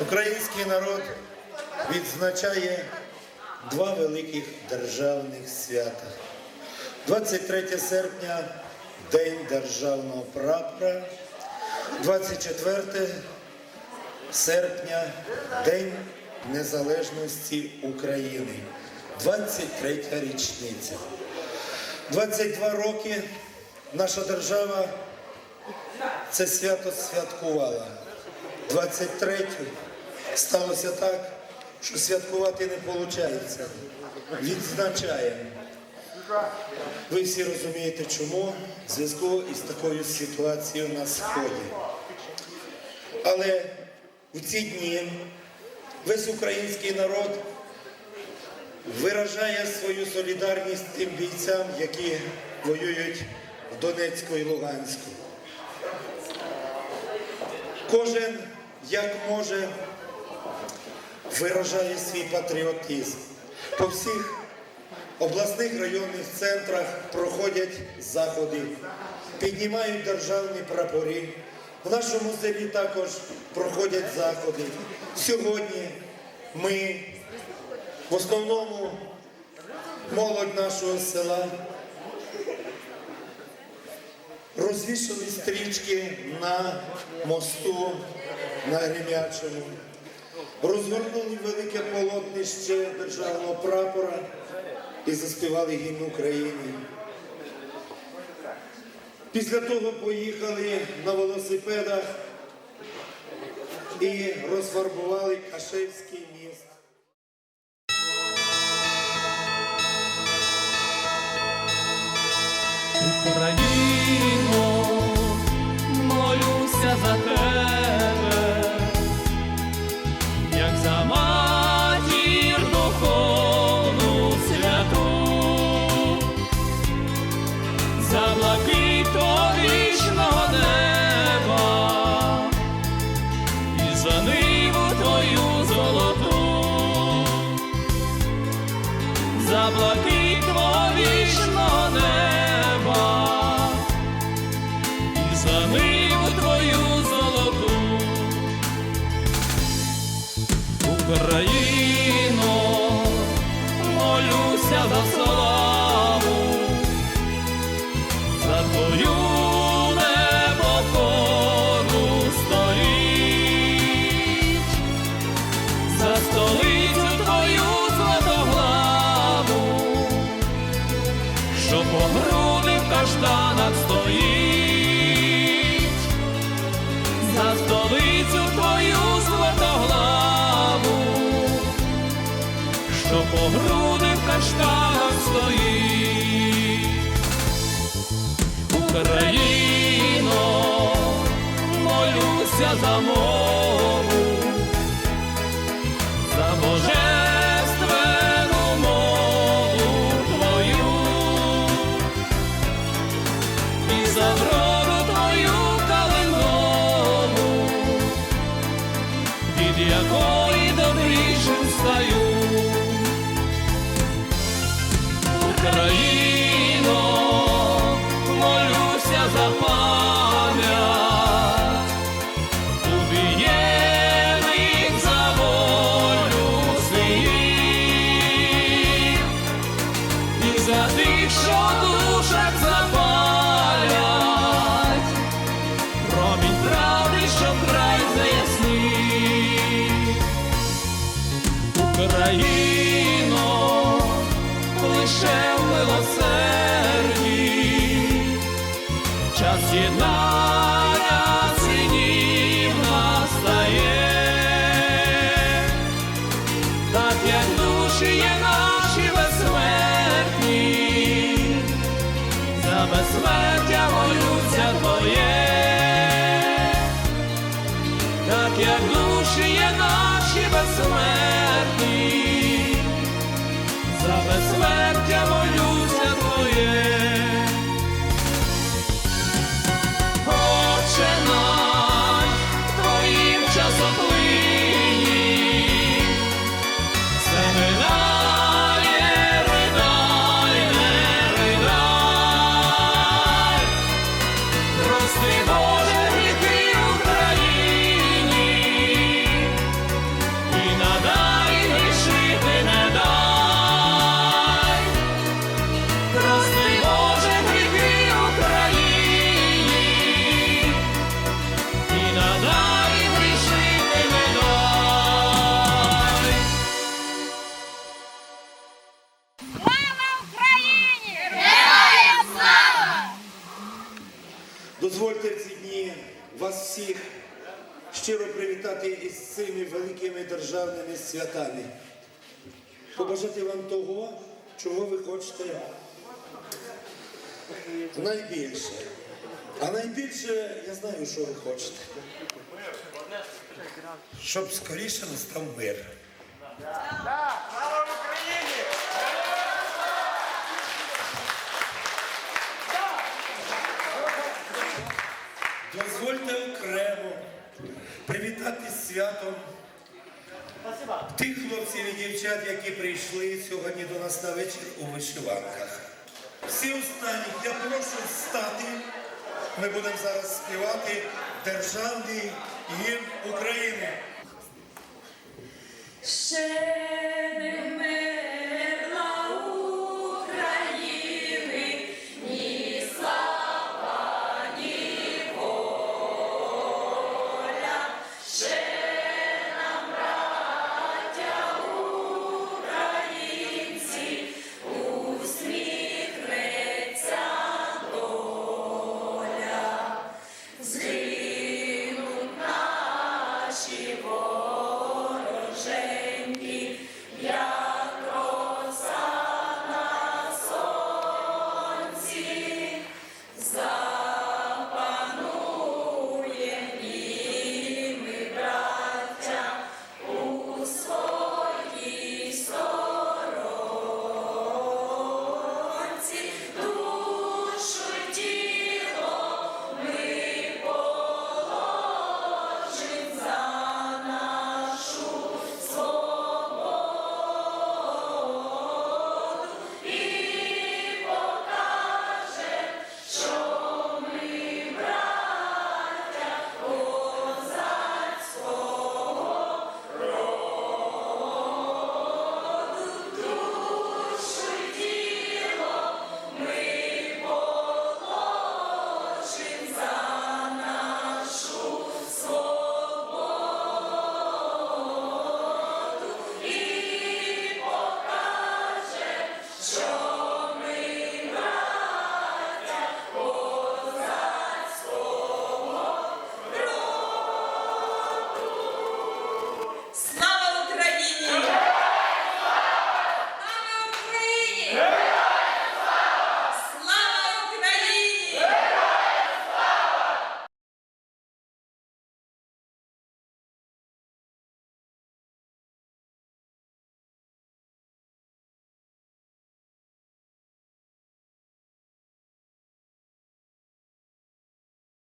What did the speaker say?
Український народ відзначає два великих державних свята. 23 серпня День державного прапора, 24 серпня День Незалежності України. 23 річниця. 22 роки наша держава це свято святкувала. 23 сталося так, що святкувати не виходить. Відзначаємо. Ви всі розумієте, чому в зв'язку із такою ситуацією на сході. Але в ці дні весь український народ виражає свою солідарність тим бійцям, які воюють в Донецьку і Луганську. Кожен як може виражає свій патріотизм. По всіх обласних районних центрах проходять заходи, піднімають державні прапори. В нашому селі також проходять заходи. Сьогодні ми в основному молодь нашого села розвішали стрічки на мосту на Гремячому, розгорнули велике полотнище державного прапора і заспівали гімн України. Після того поїхали на велосипедах і розфарбували Кашевський міст. Україно, молюся за тебе, каштанах стоїть, за столицю твою златоглаву, що по груди в каштанах стоїть. Україно, молюся за мову, за Україно, лише в милосерді, час єднання синів настає, так як душі є наші безсмертні, за безсмертя молюся твоє, так як душі є наші безсмертні, за безсмертя молюся привітати із цими великими державними святами. Побажати вам того, чого ви хочете найбільше. А найбільше я знаю, що ви хочете. Щоб скоріше настав мир. Хлопців і дівчат, які прийшли сьогодні до нас на вечір у вишиванках. Всі останні, я прошу встати. Ми будемо зараз співати державний гімн України. Ще